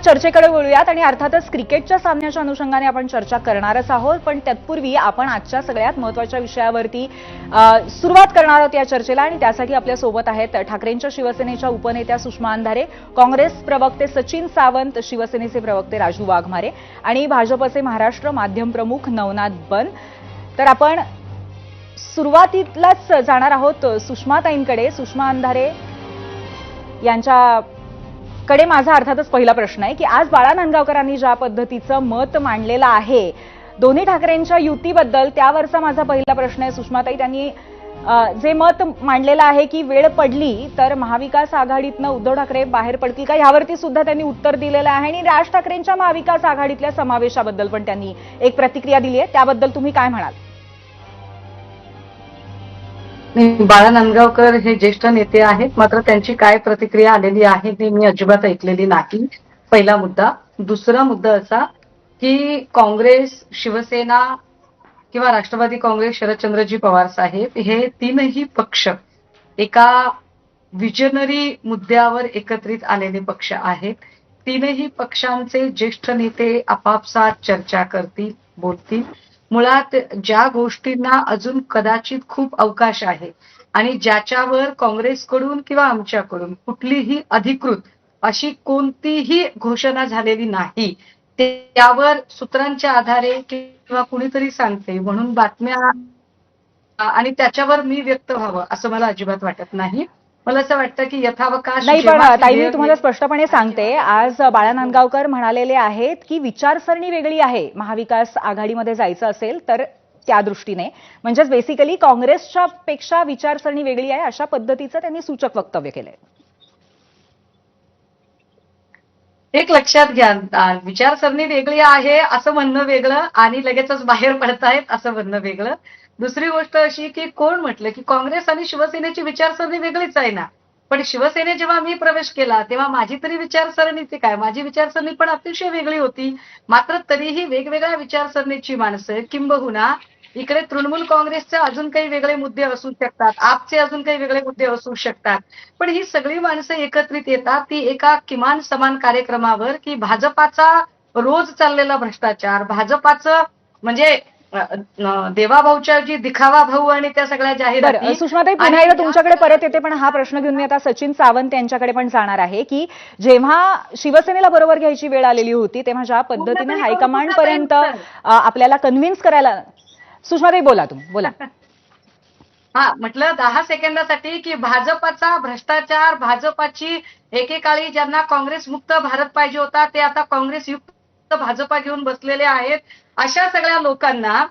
चर्चेकडे वळूयात आणि अर्थातच क्रिकेटच्या सामन्याच्या अनुषंगाने आपण चर्चा करणारच आहोत. पण तत्पूर्वी आपण आजच्या सगळ्यात महत्त्वाच्या विषयावरती सुरुवात करणार आहोत या चर्चेला आणि त्यासाठी आपल्यासोबत आहेत ठाकरेंच्या शिवसेनेच्या उपनेत्या सुषमा अंधारे काँग्रेस प्रवक्ते सचिन सावंत शिवसेनेचे प्रवक्ते राजू वाघमारे आणि भाजपचे महाराष्ट्र माध्यम प्रमुख नवनाथ बन. तर आपण सुरुवातीलाच जाणार आहोत सुषमाताईंकडे. सुषमा अंधारे यांच्या कडे माझा अर्थातच पहिला प्रश्न आहे की आज बाळा नांदगावकरांनी ज्या पद्धतीचं मत मांडलेलं आहे दोन्ही ठाकरेंच्या युतीबद्दल त्यावरचा माझा पहिला प्रश्न आहे. सुषमाताई त्यांनी जे मत मांडलेलं आहे की वेळ पडली तर महाविकास आघाडीतनं उद्धव ठाकरे बाहेर पडतील का? यावरती सुद्धा त्यांनी उत्तर दिलेलं आहे आणि राज ठाकरेंच्या महाविकास आघाडीतल्या समावेशाबद्दल पण त्यांनी एक प्रतिक्रिया दिली आहे. त्याबद्दल तुम्ही काय म्हणाल? बाळा नांदगावकर हे ज्येष्ठ नेते आहेत. मात्र त्यांची काय प्रतिक्रिया आलेली आहे ती मी अजिबात ऐकलेली नाही. पहिला मुद्दा. दुसरा मुद्दा असा की काँग्रेस शिवसेना किंवा राष्ट्रवादी काँग्रेस शरदचंद्रजी पवार साहेब हे तीनही पक्ष एका विजनरी मुद्द्यावर एकत्रित आलेले पक्ष आहेत. तीनही पक्षांचे ज्येष्ठ नेते आपापसात चर्चा करतील बोलतील. मुळात ज्या गोष्टींना अजून कदाचित खूप अवकाश आहे आणि ज्याच्यावर काँग्रेसकडून किंवा आमच्याकडून कुठलीही अधिकृत अशी कोणतीही घोषणा झालेली नाही त्यावर सूत्रांच्या आधारे किंवा कुणीतरी सांगते म्हणून बातम्या आणि त्याच्यावर मी व्यक्त व्हावं असं मला अजिबात वाटत नाही. मला असं वाटतं की यथावकाश नाही पण ताई मी तुम्हाला स्पष्टपणे सांगते आज बाळा नांदगावकर म्हणालेले आहेत की विचारसरणी वेगळी आहे. महाविकास आघाडीमध्ये जायचं असेल तर त्या दृष्टीने. म्हणजेच बेसिकली काँग्रेसच्या पेक्षा विचारसरणी वेगळी आहे अशा पद्धतीचं त्यांनी सूचक वक्तव्य केलंय. एक लक्षात घ्या विचारसरणी वेगळी आहे असं म्हणणं वेगळं आणि लगेचच बाहेर पडतायत असं म्हणणं वेगळं. दुसरी गोष्ट अशी की कोण म्हटलं की काँग्रेस आणि शिवसेनेची विचारसरणी वेगळीच आहे ना. पण शिवसेने जेव्हा मी प्रवेश केला तेव्हा माझी तरी विचारसरणीची काय? माझी विचारसरणी पण अतिशय वेगळी होती. मात्र तरीही वेगवेगळ्या विचारसरणीची माणसं किंबहुना इकडे तृणमूल काँग्रेसचे अजून काही वेगळे मुद्दे असू शकतात आपचे अजून काही वेगळे मुद्दे असू शकतात. पण ही सगळी माणसं एकत्रित येतात ती एका किमान समान कार्यक्रमावर की भाजपाचा रोज चाललेला भ्रष्टाचार भाजपाचं म्हणजे देवाभाऊच्या जी दिखावा भाऊ आणि त्या सगळ्या जाहिराती सुषमाताई पुन्हा एकदा तुमच्याकडे परत येते पण हा प्रश्न घेऊन मी आता सचिन सावंत यांच्याकडे पण जाणार आहे की जेव्हा शिवसेनेला बरोबर घ्यायची वेळ आलेली होती तेव्हा ज्या पद्धतीने हायकमांड पर्यंत आपल्याला कन्व्हिन्स करायला सुषमाताई बोला तुम्ही बोला. हा म्हटलं दहा सेकंदासाठी की भाजपाचा भ्रष्टाचार भाजपाची एकेकाळी ज्यांना काँग्रेस मुक्त भारत पाहिजे होता ते आता काँग्रेस युक्त भाजपा घेऊन बसलेले आहेत. अशा सगळ्या लोकांना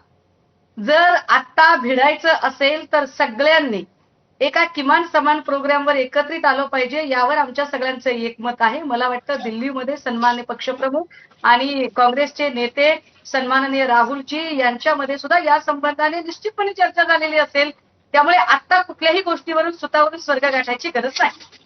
जर आता भिडायचं असेल तर सगळ्यांनी एका किमान समान प्रोग्रामवर एकत्रित आलं पाहिजे यावर आमच्या सगळ्यांचं एकमत आहे. मला वाटतं दिल्लीमध्ये सन्मान्य पक्षप्रमुख आणि काँग्रेसचे नेते सन्माननीय राहुलजी यांच्यामध्ये सुद्धा या संबंधाने निश्चितपणे चर्चा झालेली असेल. त्यामुळे आता कुठल्याही गोष्टीवरून स्वतःवरून स्वर्ग गाठायची गरज नाही.